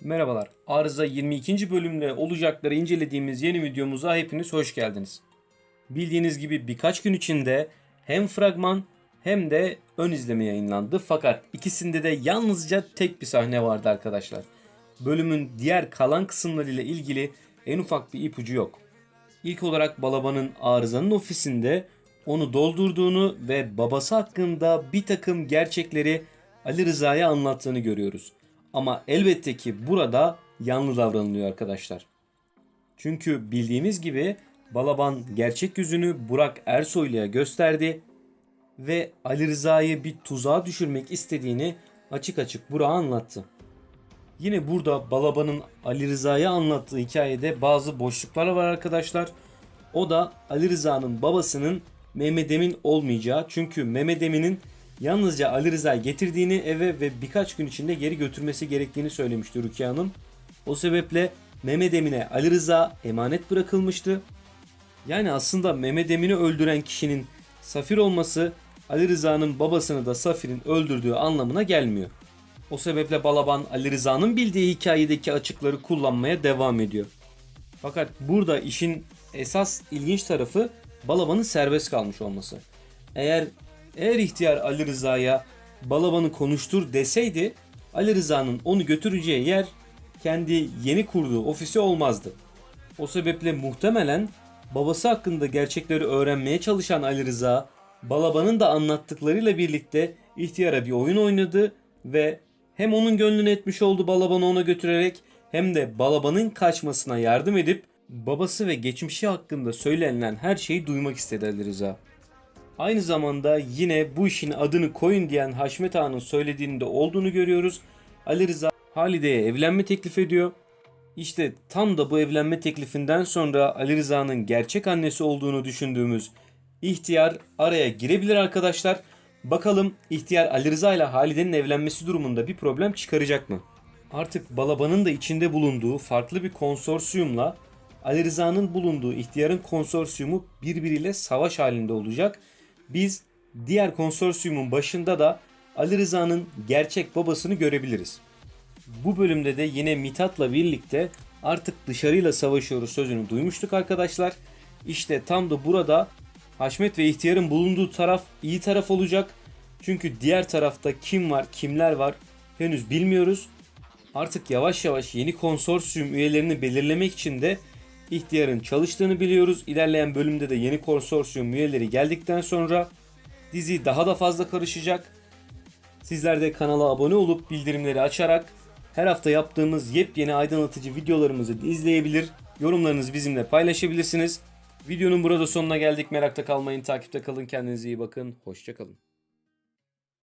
Merhabalar. Arıza 22. bölümle olacakları incelediğimiz yeni videomuza hepiniz hoş geldiniz. Bildiğiniz gibi birkaç gün içinde hem fragman hem de ön izleme yayınlandı. Fakat ikisinde de yalnızca tek bir sahne vardı arkadaşlar. Bölümün diğer kalan kısımlarıyla ilgili en ufak bir ipucu yok. İlk olarak Balaban'ın arızanın ofisinde onu doldurduğunu ve babası hakkında bir takım gerçekleri Ali Rıza'ya anlattığını görüyoruz. Ama elbette ki burada yanlı davranılıyor arkadaşlar. Çünkü bildiğimiz gibi Balaban gerçek yüzünü Burak Ersoylu'ya gösterdi ve Ali Rıza'yı bir tuzağa düşürmek istediğini açık açık Burak'a anlattı. Yine burada Balaban'ın Ali Rıza'ya anlattığı hikayede bazı boşluklar var arkadaşlar. O da Ali Rıza'nın babasının Mehmet Emin olmayacağı. Çünkü Mehmet Emin'in yalnızca Ali Rıza'yı getirdiğini eve ve birkaç gün içinde geri götürmesi gerektiğini söylemişti Rukiye Hanım. O sebeple Mehmet Emin'e Ali Rıza emanet bırakılmıştı. Yani aslında Mehmet Emin'i öldüren kişinin Safir olması Ali Rıza'nın babasını da Safir'in öldürdüğü anlamına gelmiyor. O sebeple Balaban Ali Rıza'nın bildiği hikayedeki açıkları kullanmaya devam ediyor. Fakat burada işin esas ilginç tarafı Balaban'ın serbest kalmış olması. Eğer eğer ihtiyar Ali Rıza'ya Balaban'ı konuştur deseydi Ali Rıza'nın onu götüreceği yer kendi yeni kurduğu ofisi olmazdı. O sebeple muhtemelen babası hakkında gerçekleri öğrenmeye çalışan Ali Rıza, Balaban'ın da anlattıklarıyla birlikte ihtiyara bir oyun oynadı ve hem onun gönlünü etmiş oldu Balaban'ı ona götürerek hem de Balaban'ın kaçmasına yardım edip babası ve geçmişi hakkında söylenilen her şeyi duymak istedi Ali Rıza. Aynı zamanda yine bu işin adını koyun diyen Haşmet Ağa'nın söylediğinde olduğunu görüyoruz. Ali Rıza Halide'ye evlenme teklif ediyor. İşte tam da bu evlenme teklifinden sonra Ali Rıza'nın gerçek annesi olduğunu düşündüğümüz ihtiyar araya girebilir arkadaşlar. Bakalım ihtiyar Ali Rıza ile Halide'nin evlenmesi durumunda bir problem çıkaracak mı? Artık Balaban'ın da içinde bulunduğu farklı bir konsorsiyumla Ali Rıza'nın bulunduğu ihtiyarın konsorsiyumu birbiriyle savaş halinde olacak. Biz diğer konsorsiyumun başında da Ali Rıza'nın gerçek babasını görebiliriz. Bu bölümde de yine Mithat'la birlikte artık dışarıyla savaşıyoruz sözünü duymuştuk arkadaşlar. İşte tam da burada Haşmet ve ihtiyarın bulunduğu taraf iyi taraf olacak. Çünkü diğer tarafta kim var, kimler var henüz bilmiyoruz. Artık yavaş yavaş yeni konsorsiyum üyelerini belirlemek için de ihtiyarın çalıştığını biliyoruz. İlerleyen bölümde de yeni konsorsiyum üyeleri geldikten sonra dizi daha da fazla karışacak. Sizler de kanala abone olup bildirimleri açarak her hafta yaptığımız yepyeni aydınlatıcı videolarımızı izleyebilir, yorumlarınızı bizimle paylaşabilirsiniz. Videonun burada sonuna geldik. Merakta kalmayın, takipte kalın, kendinize iyi bakın. Hoşçakalın.